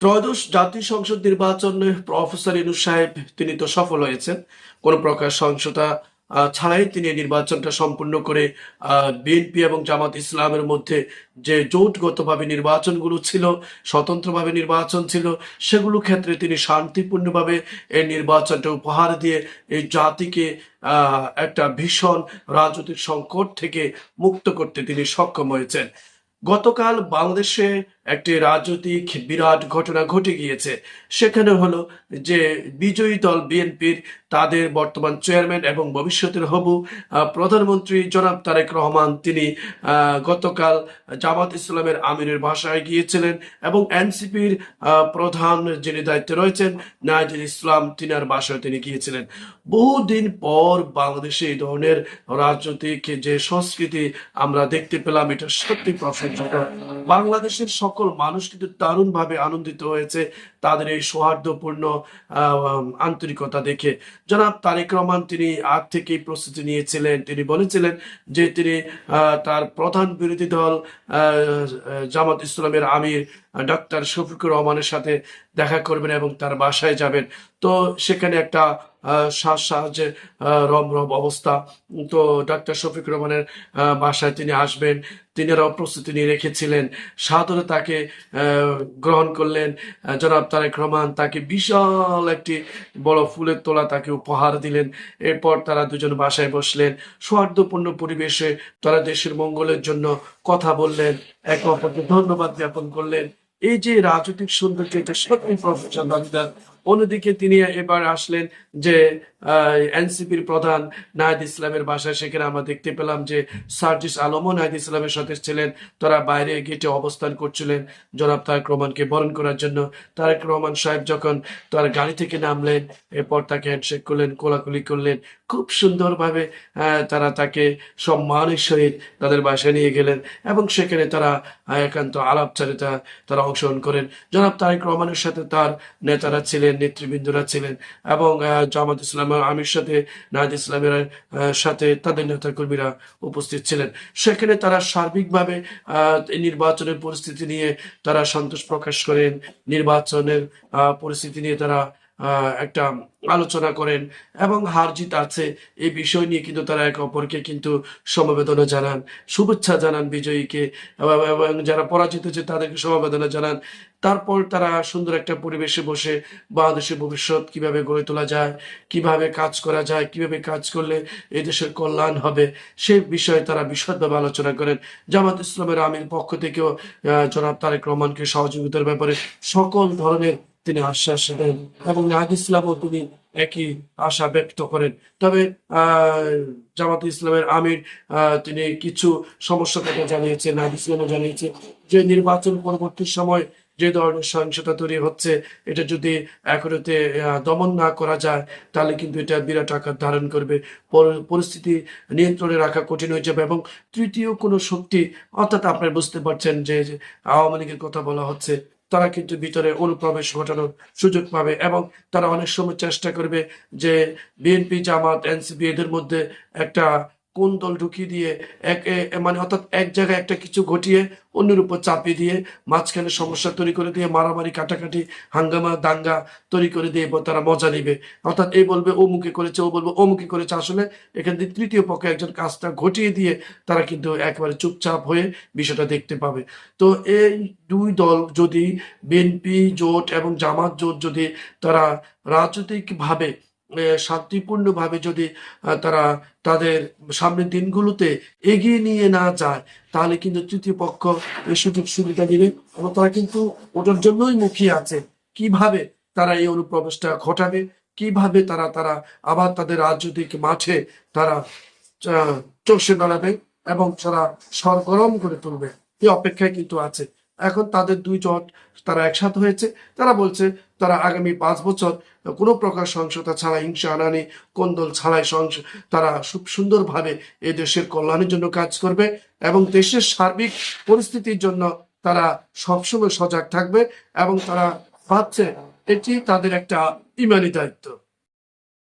ত্রয়োদশ জাতীয় সংসদ নির্বাচনে প্রফেসর ইনু সাহেব তিনি তো সফল হয়েছেন। কোন প্রকার আহ, ছাড়াই তিনি নির্বাচনটা সম্পূর্ণ করে বিএনপি এবং জামাত ইসলামের মধ্যে যে জোটগতভাবে নির্বাচনগুলো ছিল স্বতন্ত্রভাবে নির্বাচন ছিল সেগুলো ক্ষেত্রে তিনি শান্তিপূর্ণভাবে এই নির্বাচনটা উপহার দিয়ে এই জাতিকে একটা ভীষণ রাজনৈতিক সংকট থেকে মুক্ত করতে তিনি সক্ষম হয়েছেন। গতকাল বাংলাদেশে একটি রাজনৈতিক বিরাট ঘটনা ঘটে গিয়েছে। সেখানে হলো যে বিজয়ী দল বিএনপির তাদের বর্তমান চেয়ারম্যান এবং ভবিষ্যতের হবু প্রধানমন্ত্রী জনাব তারেক রহমান তিনি গতকাল জামাত ইসলামের আমিরের বাসায় গিয়েছিলেন এবং এনসিপির প্রধান যিনি দায়িত্বে রয়েছেন, নাজির ইসলাম তিনার বাসায় তিনি গিয়েছিলেন। বহুদিন পর বাংলাদেশে এই ধরনের রাজনৈতিক যে সংস্কৃতি আমরা দেখতে পেলাম, এটা সত্যি প্রশংসিত বাংলাদেশের সকল মানুষ কিন্তু দারুণভাবে আনন্দিত হয়েছে। তাদের এই সৌহার্দ্যপূর্ণ আন্তরিকতা দেখে। জনাব তারেক রহমান তিনি আগ থেকেই প্রস্তুতি নিয়েছিলেন। তিনি বলেছিলেন যে তিনি তার প্রধান বিরোধী দল জামাত ইসলামের আমির ডক্টর শফিকুর রহমানের সাথে দেখা করবেন এবং তার বাসায় যাবেন। তো সেখানে একটা শ্বাস সাহায্যে রম রম অবস্থা। তো ডাক্তার শফিকুর রহমানের বাসায় তিনি আসবেন, তিনারাও প্রস্তুতি নিয়ে রেখেছিলেন। সাদরে তাকে গ্রহণ করলেন। জনাব তারেক রহমান তাকে বিশাল একটি বড় ফুলের তোলা তাকে উপহার দিলেন। এরপর তারা দুজন বাসায় বসলেন। সৌহার্দ্যপূর্ণ পরিবেশে তারা দেশের মঙ্গলের জন্য কথা বললেন। একে অপরকে ধন্যবাদ জ্ঞাপন করলেন। এই যে রাজনৈতিক সৌন্দর্য, এটা সত্যি প্রফেসর দাবিদার অন্যদিকে তিনি এবার আসলেন যে এনসিপির প্রধান নাহিদ ইসলামের বাসায় সেখানে আমরা দেখতে পেলাম যে সার্জিস আলমও নাহিদ ইসলামের সাথে ছিলেন। তারা বাইরে গেটে অবস্থান করছিলেন জনাব তারেক রহমানকে বরণ করার জন্য। তারেক রহমান সাহেব যখন তার গাড়ি থেকে নামলেন, এরপর তাকে হ্যান্ডশেক করলেন, কোলাকুলি করলেন। খুব সুন্দরভাবে তারা তাকে সম্মানের সহিত তাদের বাসায় নিয়ে গেলেন এবং সেখানে তারা একান্ত আলাপচারিতা তারা অংশগ্রহণ করেন। জনাব তারেক রহমানের সাথে তার নেতারা ছিলেন, নেতৃবৃন্দরা ছিলেন এবং জামাত ইসলাম আমির সাথে নাহাদ ইসলামের সাথে তাদের নেতাকর্মীরা উপস্থিত ছিলেন। সেখানে তারা সার্বিকভাবে নির্বাচনের পরিস্থিতি নিয়ে তারা সন্তোষ প্রকাশ করেন। নির্বাচনের পরিস্থিতি নিয়ে তারা একটা আলোচনা করেন এবং হার জিত আছে এই বিষয় নিয়ে কিন্তু তারা একে অপরকে কিন্তু সমবেদনা জানান, শুভেচ্ছা জানান বিজয়ীকে এবং যারা পরাজিত হচ্ছে তাদেরকে সমবেদনা জানান। তারপর তারা সুন্দর একটা পরিবেশে বসে বাংলাদেশের ভবিষ্যৎ কীভাবে গড়ে তোলা যায়, কীভাবে কাজ করা যায়, কীভাবে কাজ করলে এই দেশের কল্যাণ হবে, সে বিষয়ে তারা বিশদভাবে আলোচনা করেন। জামাত ইসলামের আমির পক্ষ থেকেও জনাব তারেক রহমানকে সহযোগিতার ব্যাপারে সকল ধরনের তিনি আশ্বাস দেন এবং নাহিদ ইসলামও তিনি একই আশা ব্যক্ত করেন। তবে জামাত ইসলামের আমির তিনি কিছু সমস্যার কথা জানিয়েছেন নাহিদ ইসলামও জানিয়েছে যে নির্বাচন পরবর্তী সময় যে ধরনের সহিংসতা তৈরি হচ্ছে এটা যদি আহ, দমন না করা যায় তাহলে কিন্তু এটা বিরাট আকার ধারণ করবে। পরিস্থিতি নিয়ন্ত্রণে রাখা কঠিন হয়ে যাবে এবং তৃতীয় কোনো শক্তি অর্থাৎ আপনারা বুঝতে পারছেন যে আওয়ামী লীগের কথা বলা হচ্ছে তারা কিন্তু ভিতরে অনুপ্রবেশ ঘটানোর সুযোগ পাবে এবং তারা অনেক সময় চেষ্টা করবে যে বিএনপি জামাত, এনসিপি এদের মধ্যে একটা কোন দল ঢুকিয়ে দিয়ে এক মানে অর্থাৎ এক জায়গায় একটা কিছু ঘটিয়ে অন্যের উপর চাপিয়ে দিয়ে মাঝখানে সমস্যা তৈরি করে দিয়ে মারামারি, কাটাকাটি, হাঙ্গামা, দাঙ্গা তৈরি করে দিয়ে এবার তারা মজা নিবে। অর্থাৎ এই বলবে, ও মুখে করেছে, ও বলবে, ও মুখে করেছে। আসলে এখান থেকে তৃতীয় পক্ষে একজন কাজটা ঘটিয়ে দিয়ে তারা কিন্তু একেবারে চুপচাপ হয়ে বিষয়টা দেখতে পাবে। তো এই দুই দল যদি বিএনপি জোট এবং জামাত জোট যদি তারা রাজনৈতিকভাবে শান্তিপূর্ণভাবে যদি তারা তাদের সামনের দিনগুলোতে এগিয়ে নিয়ে না যায়, তাহলে কিন্তু তৃতীয় পক্ষ সুযোগ সুবিধা দিবে। এবং তারা কিন্তু ওটার জন্যই মুখিয়ে আছে। কীভাবে তারা এই অনুপ্রবেশটা ঘটাবে? কীভাবে তারা তারা আবার তাদের রাজনৈতিক মাঠে তারা চষে দাঁড়াবে এবং তারা সরগরম করে তুলবে? এই অপেক্ষায় কিন্তু আছে। এখন তাদের দুই জট তারা একসাথে হয়েছে। তারা বলছে তারা আগামী পাঁচ বছর কোনো প্রকার সহিংসতা ছাড়া, হিংসা, আনানি, কোন্দল ছাড়াই তারা সুন্দরভাবে এই দেশের কল্যাণের জন্য কাজ করবে এবং দেশের সার্বিক পরিস্থিতির জন্য তারা সবসময় সজাগ থাকবে এবং তারা ভাবছে এটি তাদের একটা ইমানি দায়িত্ব।